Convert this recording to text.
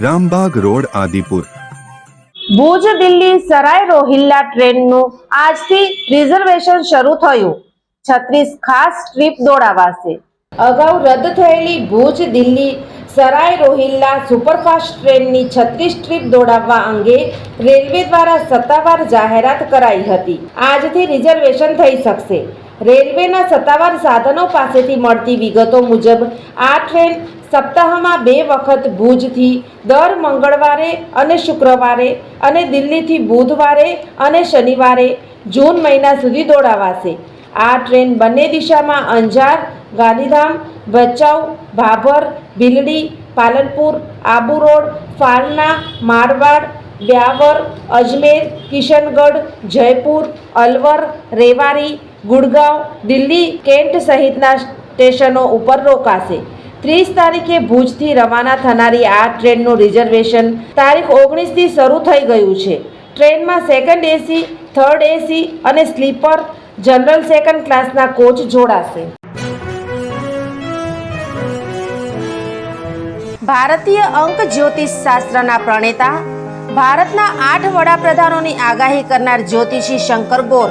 Rambag road, Adipur. Bhuj Delhi Sarai Rohilla ટ્રેનનું આજથી reservation શરૂ થયું. છત્રીસ ખાસ ટ્રીપ દોડાવાશે. અગાઉ રદ થયેલી ભુજ દિલ્હી સરાય રોહિલ્લા સુપરફાસ્ટ ટ્રેનની છત્રીસ ટ્રીપ દોડાવવા અંગે રેલવે દ્વારા સત્તાવાર જાહેરાત કરાઈ હતી. આજથી રિઝર્વેશન થઈ શકશે. રેલવેના સત્તાવાર સાધનો પાસેથી મળતી વિગતો મુજબ આ ટ્રેન સપ્તાહમાં બે વખત ભુજથી, દર મંગળવારે અને શુક્રવારે અને દિલ્હીથી બુધવારે અને શનિવારે જૂન મહિના સુધી દોડાવાશે. આ ટ્રેન બંને દિશામાં અંજાર, ગાંધીધામ, ભચાઉ, ભાભર, ભીલડી, પાલનપુર, આબુ રોડ, ફાલના, મારવાડ, બ્યાવર, અજમેર, કિશનગઢ, જયપુર, અલવર રેવારી ગુડગાંવ, દિલ્હી, કેન્ટ સહિતના સ્ટેશનો ઉપર રોકાશે. ત્રીસ તારીખે ભુજથી રવાના થનારી આ ટ્રેનનું રિઝર્વેશન તારીખ ઓગણીસથી શરૂ થઈ ગયું છે. ટ્રેનમાં સેકન્ડ એસી થર્ડ એસી અને સ્લીપર જનરલ સેકન્ડ ક્લાસના કોચ જોડાશે. ભારતીય અંક જ્યોતિષ શાસ્ત્રના પ્રણેતા, ભારતના આઠ વડાપ્રધાનોની આગાહી કરનાર જ્યોતિષી શંકર ગોર